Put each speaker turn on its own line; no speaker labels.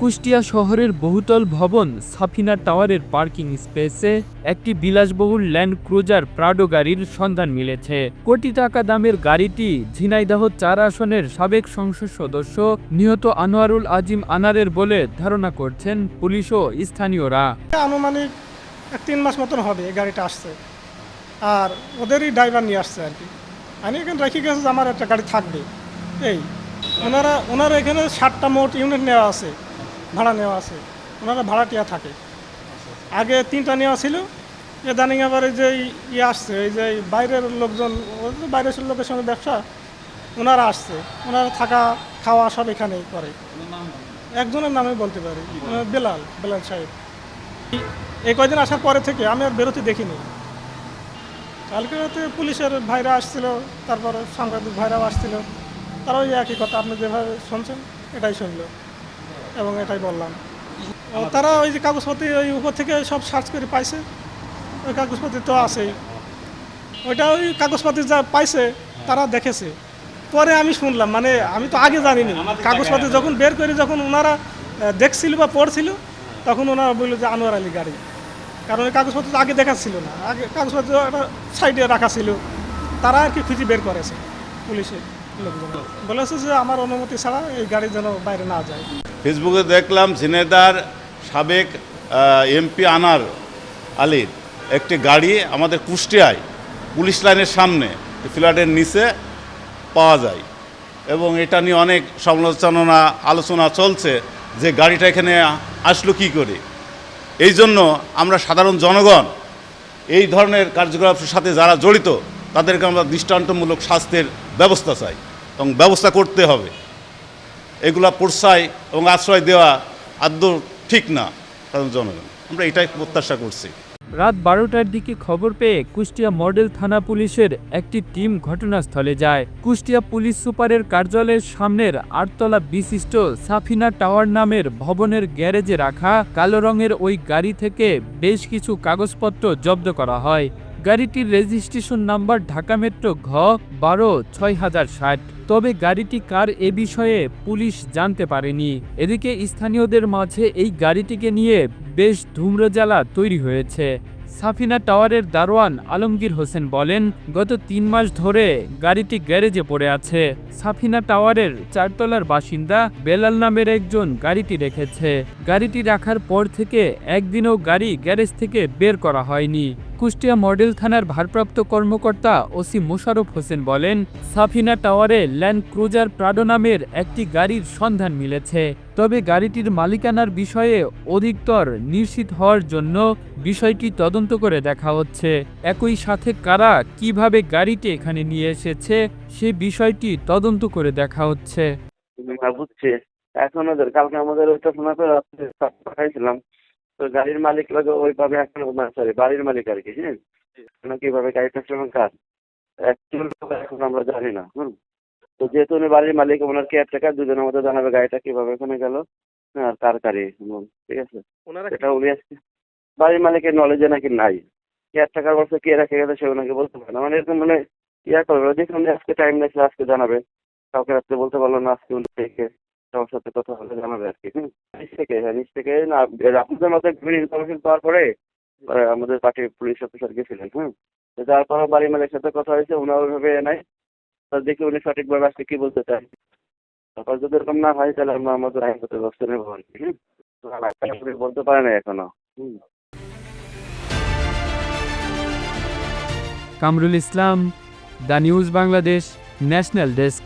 কুষ্টিয়া শহরের বহুতল ভবন সাফিনা টাওয়ারের পার্কিং স্পেসে একটি বিলাসবহুল ল্যান্ড ক্রুজার প্রাডো গাড়ির সন্ধান মিলেছে। কোটি টাকা দামের গাড়িটি ঝিনাইদহ চার আসনের সাবেক সংসদ সদস্য নিহত আনোয়ারুল আজিম আনারের বলে ধারণা করছেন পুলিশ ও স্থানীয়রা।
আনুমানিক এক তিন মাস মতন হবে এই গাড়িটা আসছে। আর ওদেরই ড্রাইভার নিয়ে আসছে আর কি। আমি এখানে রেখে গেছে আমার একটা গাড়ি থাকবে। এই ওনারা ওনারা এখানে ষাটটা মোট ইউনিট নেওয়া আছে, ভাড়া নেওয়া আছে। ওনারা ভাড়াটিয়া থাকে। আগে তিনটা নেওয়া ছিল। ইদানিং আবার এই যে ইয়ে আসছে, এই যে বাইরের লোকজন বাইরের লোকের সঙ্গে ব্যবসা, ওনারা আসছে। ওনারা থাকা, খাওয়া সব এখানেই করে। একজনের নামে বলতে পারি বেলাল বেলাল সাহেব। এই কয়দিন আসার পরে থেকে আমি আর বেরোতে দেখিনি। কালকে পুলিশের ভাইরা আসছিল, তারপরে সাংবাদিক ভাইরাও আসছিল। তারাও এই একই কথা, আপনি যেভাবে শুনছেন, এটাই শুনলো এবং এটাই বললাম। তারা ওই যে কাগজপত্র ওই উপর থেকে সব সার্চ করে পাইছে। ওই কাগজপত্র তো আছেই। ওইটা ওই কাগজপত্র যা পাইছে, তারা দেখেছে। পরে আমি শুনলাম মানে আমি তো আগে জানিনি। কাগজপত্র যখন বের করে যখন ওনারা দেখছিল বা পড়ছিল, তখন ওনারা বলল যে আনোয়ার আলী গাড়ি। কারণ ওই কাগজপত্র আগে দেখা ছিল না। আগে কাগজপত্র একটা সাইডে রাখা ছিল। তারা আর কি খুঁজে বের করেছে পুলিশের বলেছে যে আমার অনুমতি ছাড়া এই গাড়ি যেন বাইরে না যায়।
ফেসবুকে দেখলাম ঝিনেদার সাবেক এমপি আনার আলীর একটি গাড়ি আমাদের কুষ্টিয়ায় পুলিশ লাইনের সামনে ফ্ল্যাটের নিচে পাওয়া যায়। এবং এটা নিয়ে অনেক সমালোচনা, আলোচনা চলছে যে গাড়িটা এখানে আসলো কি করে। এই জন্য আমরা সাধারণ জনগণ এই ধরনের কার্যকলাপের সাথে যারা জড়িত, তাদেরকে আমরা দৃষ্টান্তমূলক শাস্তির ব্যবস্থা চাই। এবং ব্যবস্থা করতে হবে। এগুলা প্রশ্রয় এবং আশ্রয় দেওয়া আদৌ ঠিক না, সাধারণ জনগণ। আমরা এটাই প্রত্যাশা করছি।
রাত বারোটার দিকে খবর পেয়ে কুষ্টিয়া মডেল থানা পুলিশের একটি টিম ঘটনাস্থলে যায়। কুষ্টিয়া পুলিশ সুপারের কার্যালয়ের সামনের আটতলা বিশিষ্ট সাফিনা টাওয়ার নামের ভবনের গ্যারেজে রাখা কালো রঙের ওই গাড়ি থেকে বেশ কিছু কাগজপত্র জব্দ করা হয়। গাড়িটির রেজিস্ট্রেশন নাম্বার ঢাকা মেট্রো ঘ বারো ছয় হাজার ষাট। তবে গাড়িটি কার এ বিষয়ে পুলিশ জানতে পারেনি। এদিকে স্থানীয়দের মাঝে এই গাড়িটিকে নিয়ে বেশ ধূম্রজ্বালা তৈরি হয়েছে। সাফিনা টাওয়ারের দারোয়ান আলমগীর হোসেন বলেন, গত তিন মাস ধরে গাড়িটি গ্যারেজে পড়ে আছে। সাফিনা টাওয়ারের চারতলার বাসিন্দা বেলাল নামের একজন গাড়িটি রেখেছে। গাড়িটি রাখার পর থেকে একদিনও গাড়ি গ্যারেজ থেকে বের করা হয়নি। কুষ্টিয়া মডেল থানার ভারপ্রাপ্ত কর্মকর্তা ওসি মোশারফ হোসেন বলেন, সাফিনা টাওয়ারে ল্যান্ড ক্রুজার প্রাডো নামের একটি গাড়ির সন্ধান মিলেছে। তবে গাড়িটির মালিকানার বিষয়ে অধিকতর নিশ্চিত হওয়ার জন্য বিষয়টি তদন্ত করে দেখা হচ্ছে। একই সাথে কারা কীভাবে গাড়িটি এখানে নিয়ে এসেছে, সে বিষয়টি তদন্ত করে দেখা হচ্ছে।
কালকে আমাদের ওইটা পাঠাইছিলাম। তো গাড়ির মালিক লাগে ওইভাবে এখন না সরি বাড়ির মালিক আর কি হ্যাঁ এখন কীভাবে গাড়িটা সেরকম কার? অ্যাকচুয়াল এখন আমরা জানি না হুম? তো যেহেতু উনি বাড়ির মালিক ওনার কেয়ার টেকার দুজনের মধ্যে জানাবে গাড়িটা কীভাবে ওখানে গেল হ্যাঁ আর কার গাড়ি হুম, ঠিক আছে? এটা উনি আজকে বাড়ির মালিকের নলেজে নাকি নাই। কেয়ার টেকার বলছে কে রেখে গেছে সে ওনাকে বলতে পারে না। মানে এরকম মানে ইয়া করবে দেখুন উনি আজকে টাইম নিয়েছে আজকে জানাবে। কাউকে রাত্রে বলতে পারল না আজকে উনি সবার সাথে কথা হলে জানাবে আর কি হুম থেকে হ্যাঁ নিচ থেকে। না আপনাদের মধ্যে বিভিন্ন ইনফরমেশন পাওয়ার পরে আমাদের পার্টির পুলিশ অফিসার গেছিলেন তো তারপরে বাড়ি মালিকের সাথে কথা হয়েছে উনি ওইভাবে নাই। তো দেখি উনি সঠিকভাবে আজকে কি বলতে চান তারপর যদি এরকম না হয়, তাহলে আমরা আমাদের আইনগত ব্যবস্থা নেব আর কি, হুম? আমার বলতে পারে না এখনও, হুম?
Kamrul Islam, the news Bangladesh national desk.